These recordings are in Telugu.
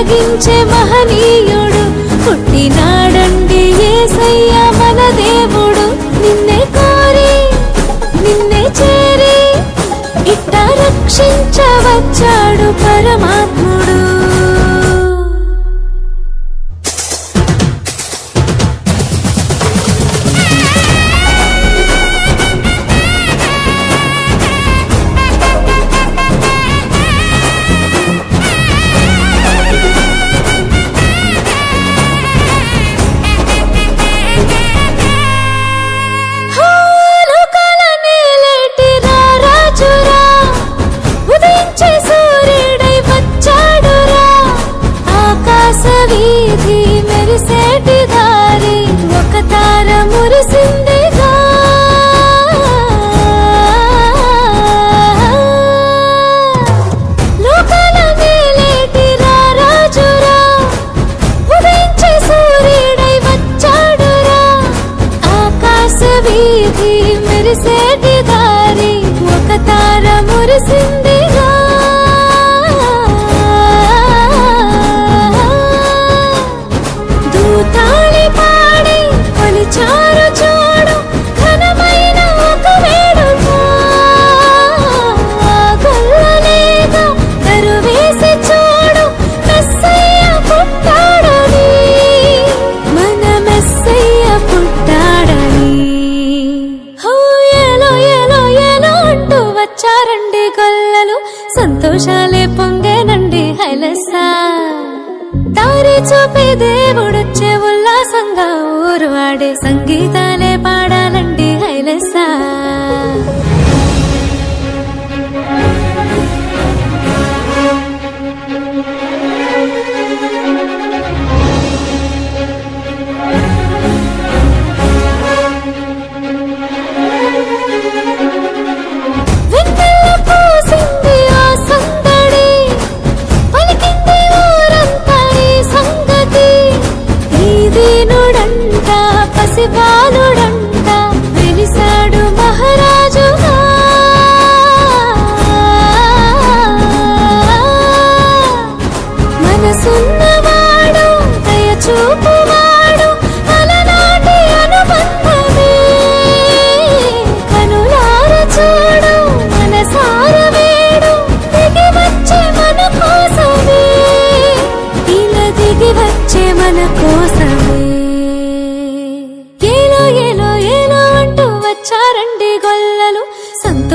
కలిగించే మహనీయుడు. పుట్టినాడండి ఏసయ్య మన దేవుడు. నిన్నే కోరి నిన్నే చేరి ఇట్ట రక్షించవచ్చాడు పరమా మురిసేటి దారి. ఒక తార మురిసింది చూపి దేవుడొచ్చే ఉల్లాసంగా ఊరువాడే సంగీతాలే పాడు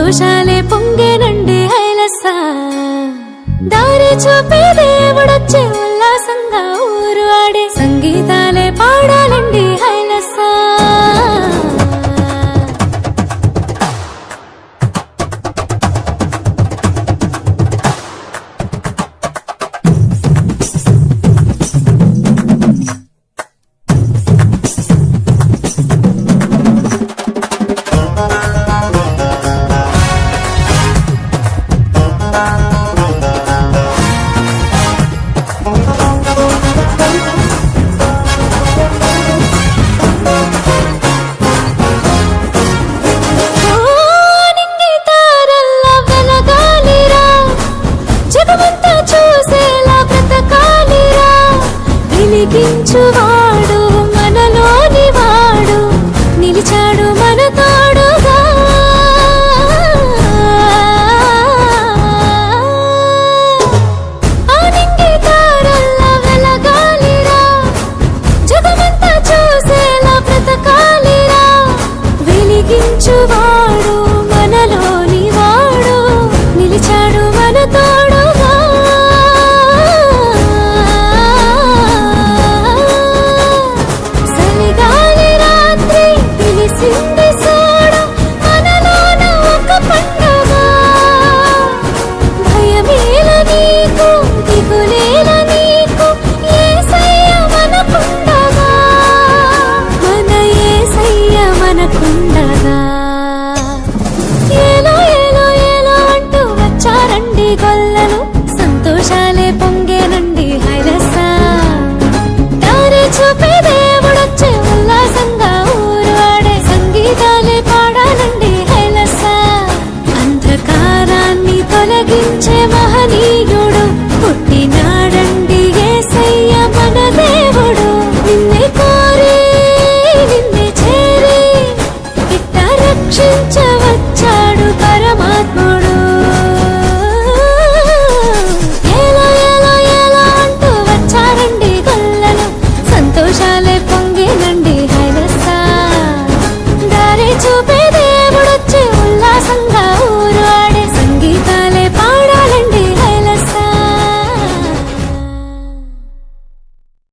దోషాలే పొంగేనండి హైలసా. దారి చూపే దేవుడొచ్చే ఉల్లా చాడు మనతో to be.